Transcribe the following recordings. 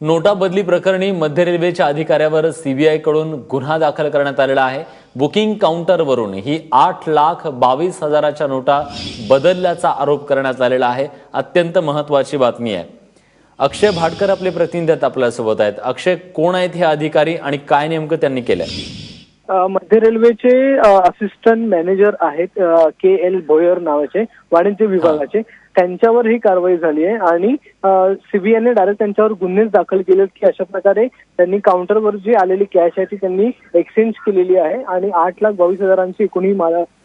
नोटा बदली प्रकरणी मध्य रेल्वेच्या अधिकाऱ्यावर सीबीआयकडून गुन्हा दाखल करण्यात आलेला आहे. बुकिंग काउंटरवरून ही आठ लाख बावीस हजाराच्या नोटा बदलल्याचा आरोप करण्यात आलेला आहे. अत्यंत महत्वाची बातमी आहे. अक्षय भाटकर आपले प्रतिनिधी आपल्यासोबत आहेत. अक्षय कोण आहेत हे अधिकारी आणि काय नेमकं त्यांनी केलंय? आहे मध्य रेल्वेचे असिस्टंट मॅनेजर आहेत के एल भोयर नावाचे वाणिज्य विभागाचे. त्यांच्यावर ही कारवाई झाली आहे आणि सीबीआयने डायरेक्ट त्यांच्यावर गुन्हेच दाखल केले की अशा प्रकारे त्यांनी काउंटरवर जी आलेली कॅश आहे ती त्यांनी एक्सचेंज केलेली आहे आणि आठ लाख बावीस हजारांची एकूणही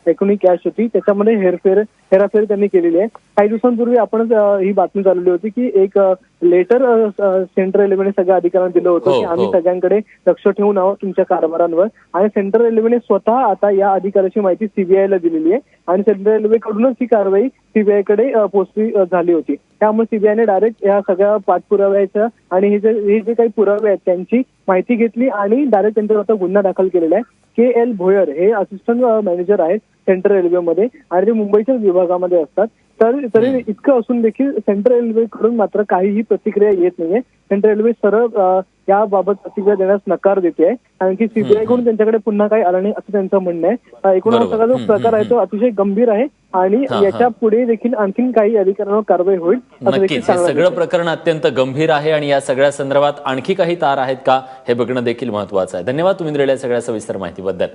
माला एकूणही कॅश होती. त्याच्यामध्ये हेरफेर हेराफेर त्यांनी केलेली आहे. काही दिवसांपूर्वी आपण ही बातमी चालवली होती की एक लेटर सेंट्रल रेल्वेने सगळ्या अधिकाऱ्यांना दिलं होतं हो, की आम्ही हो. सगळ्यांकडे लक्ष ठेवून आहोत तुमच्या कारभारांवर. आणि सेंट्रल रेल्वेने स्वतः आता या अधिकाऱ्याची माहिती सीबीआयला दिलेली आहे. आणि सेंट्रल रेल्वेकडूनच ही कारवाई सीबीआयकडे अ, पोहोचली अ, झाली होती. त्यामुळे सीबीआयने डायरेक्ट या सगळ्या पाठपुराव्याच्या आणि हे जे हे जे काही पुरावे आहेत त्यांची माहिती घेतली आणि डायरेक्ट त्यांच्यावर आता गुन्हा दाखल केलेला आहे. के एल भोयर हे असिस्टंट मॅनेजर आहेत सेंट्रल रेल्वेमध्ये आणि ते मुंबईच्याच विभागामध्ये असतात. तर तरी इतकं असून देखील सेंट्रल रेल्वेकडून मात्र काहीही प्रतिक्रिया येत नाहीये. सेंट्रल रेल्वे सरळ याबाबत प्रतिक्रिया देण्यास नकार देते आहे. कारण की सीबीआयकडून त्यांच्याकडे पुन्हा काही आलं नाही असं त्यांचं म्हणणं आहे. एकूण हा. सगळा जो प्रकार आहे तो अतिशय गंभीर आहे. आणि. याच्यापुढे देखील आणखीन काही अधिकाऱ्यांवर कारवाई होईल नक्कीच हे सगळं. प्रकरण अत्यंत गंभीर आहे आणि या सगळ्या संदर्भात आणखी काही तार आहेत का हे बघणं देखील महत्वाचं आहे धन्यवाद तुम्ही दिलेल्या सगळ्या सविस्तर माहितीबद्दल